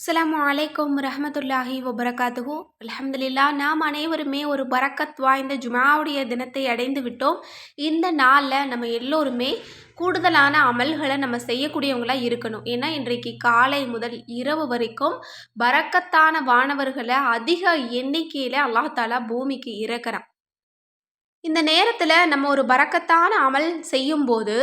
அஸ்லாம் அலைக்கும் ரஹமத்துல்லாஹி வபரகாத்துஹு. அலமதுல்லா நாம் அனைவருமே ஒரு பரக்கத் வாய்ந்த ஜுமாவுடைய தினத்தை அடைந்து விட்டோம். இந்த நாளில் நம்ம எல்லோருமே கூடுதலான அமல்களை நம்ம செய்யக்கூடியவங்களாக இருக்கணும். ஏன்னா இன்றைக்கு காலை முதல் இரவு வரைக்கும் பரக்கத்தான வானவர்களை அதிக எண்ணிக்கையில் அல்லாஹாலா பூமிக்கு இறக்குறான். இந்த நேரத்தில் நம்ம ஒரு பரக்கத்தான அமல் செய்யும்போது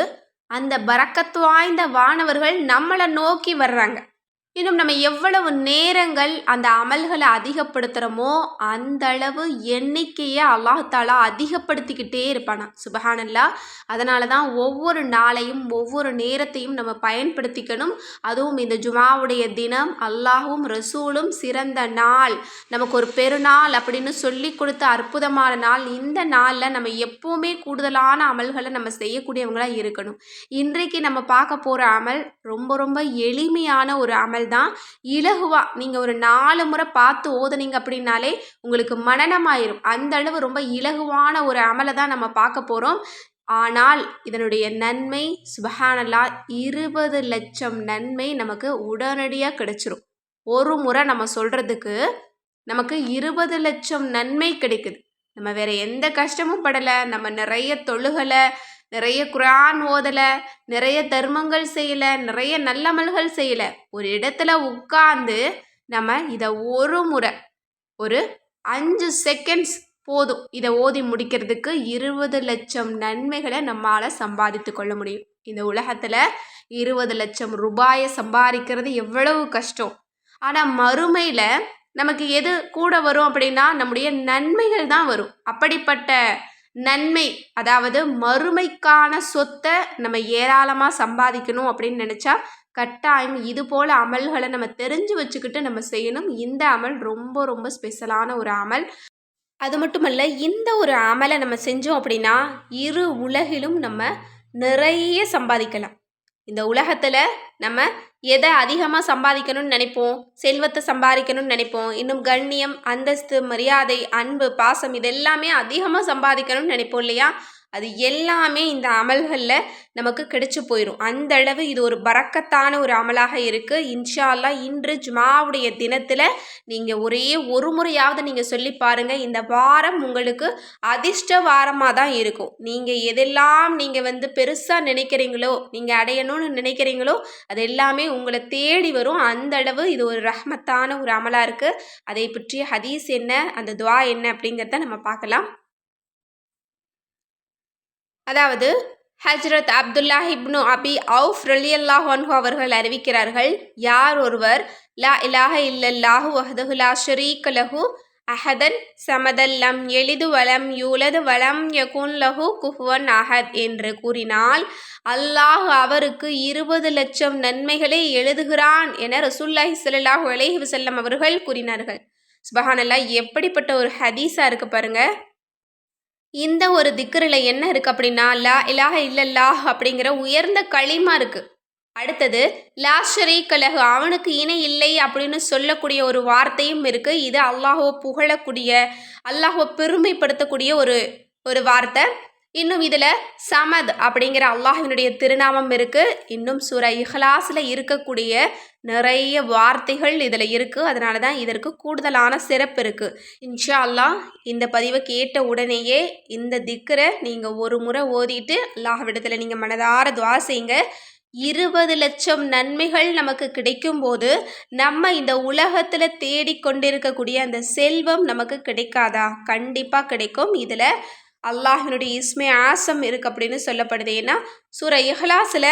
அந்த பரக்கத்து வாய்ந்த வானவர்கள் நம்மளை நோக்கி வர்றாங்க. இன்னும் நம்ம எவ்வளவு நேரங்கள் அந்த அமல்களை அதிகப்படுத்துகிறோமோ அந்த அளவு எண்ணிக்கையை அல்லாஹாலா அதிகப்படுத்திக்கிட்டே இருப்பானா. சுபஹானல்லா. அதனால தான் ஒவ்வொரு நாளையும் ஒவ்வொரு நேரத்தையும் நம்ம பயன்படுத்திக்கணும். அதுவும் இந்த ஜுமாவுடைய தினம் அல்லாஹும் ரசூலும் சிறந்த நாள். நமக்கு ஒரு பெருநாள் அப்படின்னு சொல்லி கொடுத்த அற்புதமான நாள். இந்த நாளில் நம்ம எப்போவுமே கூடுதலான அமல்களை நம்ம செய்யக்கூடியவங்களாக இருக்கணும். இன்றைக்கு நம்ம பார்க்க போகிற அமல் ரொம்ப ரொம்ப எளிமையான ஒரு அமல் தான் இலகுவாக நீங்கள் ஒரு நாலு முறை பார்த்து ஓதுனீங்க அப்படின்னாலே உங்களுக்கு மனநமாயிரும். அந்த அளவு ரொம்ப இலகுவான ஒரு அமலை தான் நம்ம பார்க்க போகிறோம் ஆனால் இதனுடைய நன்மை சுபஹானல்லா இருபது லட்சம் நன்மை நமக்கு உடனடியாக கிடைச்சிரும். ஒரு முறை நம்ம சொல்கிறதுக்கு நமக்கு இருபது லட்சம் நன்மை கிடைக்குது. நம்ம வேறு எந்த கஷ்டமும் படலை. நம்ம நிறைய தொழுகலை. நிறைய குரான் ஓதலை நிறைய தர்மங்கள் செய்யலை நிறைய நல்லமல்கள் செய்யலை. ஒரு இடத்துல உட்காந்து நம்ம இதை ஒரு முறை ஒரு அஞ்சு செகண்ட்ஸ் போதும் இதை ஓதி முடிக்கிறதுக்கு இருபது லட்சம் நன்மைகளை நம்மளால் சம்பாதித்து கொள்ள முடியும். இந்த உலகத்தில் இருபது லட்சம் ரூபாயை சம்பாதிக்கிறது எவ்வளவு கஷ்டம். ஆனால் மறுமையில் நமக்கு எது கூட வரும் அப்படின்னா நம்முடைய நன்மைகள் தான் வரும். அப்படிப்பட்ட நன்மை அதாவது மறுமைக்கான சொத்தை நம்ம ஏராளமாக சம்பாதிக்கணும் அப்படின்னு நினச்சா கட்டாயம் இது போல் அமல்களை நம்ம தெரிஞ்சு வச்சுக்கிட்டு நம்ம செய்யணும். இந்த அமல் ரொம்ப ரொம்ப ஸ்பெஷலான ஒரு அமல். அது மட்டுமல்ல இந்த ஒரு அமலை நம்ம செஞ்சோம் அப்படின்னா இரு உலகிலும் நம்ம நிறைய சம்பாதிக்கலாம். இந்த உலகத்தில் நம்ம எதை அதிகமாக சம்பாதிக்கணும்னு நினைப்போம் செல்வத்தை சம்பாதிக்கணும்னு நினைப்போம் இன்னும் கண்ணியம் அந்தஸ்து மரியாதை அன்பு பாசம் இதெல்லாமே அதிகமாக சம்பாதிக்கணும்னு நினைப்போம் இல்லையா? அது எல்லாமே இந்த அமல்களில் நமக்கு கிடைச்சி போயிடும் அந்த அளவு இது ஒரு பறக்கத்தான ஒரு அமலாக இருக்குது இன்ஷால்லா இன்று ஜுமாவுடைய தினத்தில் நீங்கள் ஒரே ஒரு முறையாவது நீங்கள் சொல்லி பாருங்கள் இந்த வாரம் உங்களுக்கு அதிர்ஷ்ட வாரமாக தான் இருக்கும். நீங்கள் எதெல்லாம் நீங்கள் வந்து பெருசாக நினைக்கிறீங்களோ நீங்கள் அடையணும்னு நினைக்கிறீங்களோ அது எல்லாமே உங்களை தேடி வரும். அந்த அளவு இது ஒரு ரஹ்மத்தான ஒரு அமலாக இருக்குது அதை பற்றிய ஹதீஸ் என்ன அந்த துவா என்ன அப்படிங்கிறத நம்ம பார்க்கலாம். அதாவது ஹஜ்ரத் அப்துல்லா இப்னு அபி அவுஃப் ரலியல்லாஹ் அன்ஹு அவர்கள் அறிவிக்கிறார்கள் யார் ஒருவர் லா இலாஹ இல்லல்லாஹு வஹதுலா ஷரீக் லஹு அஹதன் சமதல்லம் எளிது வளம் யூலது வளம் யகுன் லஹு குஹுவன் அஹத் என்று கூறினால் அல்லாஹ் அவருக்கு இருபது லட்சம் நன்மைகளை எழுதுகிறான் என ரசூல்லாஹி சல்லாஹூ அலைஹி வசல்லம் அவர்கள் கூறினார்கள். சுபஹானல்லா எப்படிப்பட்ட ஒரு ஹதீஸாக இருக்குது பாருங்கள் இந்த ஒரு திக்கரில் என்ன இருக்குது அப்படின்னா லா இலாக இல்லல்லாஹ் அப்படிங்கிற உயர்ந்த களிமா இருக்குது அடுத்தது லா கலகு அவனுக்கு இணை இல்லை அப்படின்னு சொல்லக்கூடிய ஒரு வார்த்தையும் இருக்குது இது அல்லாஹோ புகழக்கூடிய அல்லாஹோ பெருமைப்படுத்தக்கூடிய ஒரு ஒரு வார்த்தை. இன்னும் இதில் சமத் அப்படிங்கிற அல்லாஹினுடைய திருநாமம் இருக்குது இன்னும் சுர இஹ்லாஸில் இருக்கக்கூடிய நிறைய வார்த்தைகள் இதில் இருக்குது அதனால தான் இதற்கு கூடுதலான சிறப்பு இருக்குது இன்ஷா அல்லாஹ் இந்த பதிவை கேட்ட உடனேயே இந்த திக்கரை நீங்கள் ஒரு முறை ஓதிட்டு அல்லாஹ்விடத்தில் நீங்கள் மனதார துவா செய்யுங்க. இருபது லட்சம் நன்மைகள் நமக்கு கிடைக்கும்போது நம்ம இந்த உலகத்தில் தேடிக்கொண்டிருக்கக்கூடிய அந்த செல்வம் நமக்கு கிடைக்காதா? கண்டிப்பாக கிடைக்கும். இதில் அல்லாஹினுடைய இஸ்மே ஆசம் இருக்குது அப்படின்னு சொல்லப்படுது. ஏன்னா சூர இஹ்லாஸில்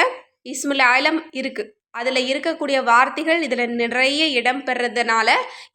இஸ்முல் ஆலம் இருக்குது அதில் இருக்கக்கூடிய வார்த்தைகள் இதில் நிறைய இடம் பெறதுனால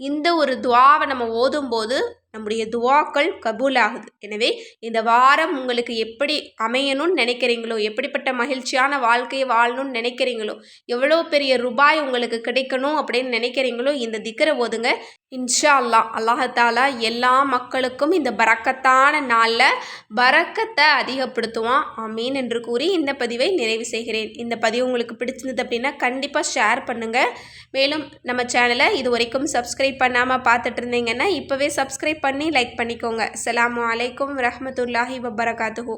இந்த ஒரு துவாவை நம்ம ஓதும்போது நம்முடைய துவாக்கள் கபூல் ஆகுது எனவே இந்த வாரம் உங்களுக்கு எப்படி அமையணும்னு நினைக்கிறீங்களோ எப்படிப்பட்ட மகிழ்ச்சியான வாழ்க்கையை வாழணும்னு நினைக்கிறீங்களோ எவ்வளோ பெரிய ரூபாய் உங்களுக்கு கிடைக்கணும் அப்படின்னு நினைக்கிறீங்களோ இந்த திக்கரை ஓதுங்க. இன்ஷா அல்லா அல்லாஹாலா எல்லா மக்களுக்கும் இந்த பறக்கத்தான நாளில் பறக்கத்தை அதிகப்படுத்துவான். அமீன் என்று கூறி இந்த பதிவை நிறைவு செய்கிறேன். இந்த பதிவு உங்களுக்கு பிடிச்சிருந்தது அப்படின்னா கண்டிப்பாக ஷேர் பண்ணுங்கள் மேலும் நம்ம சேனலை இது வரைக்கும் சப்ஸ்கிரைப் பண்ணாமல் பார்த்துட்டு இருந்தீங்கன்னா இப்போவே சப்ஸ்கிரைப் பண்ணி லைக் பண்ணிக்கோங்க. அலாம் வலைக்கம் வரமத்துல்லாஹி வபரகாத்துஹூ.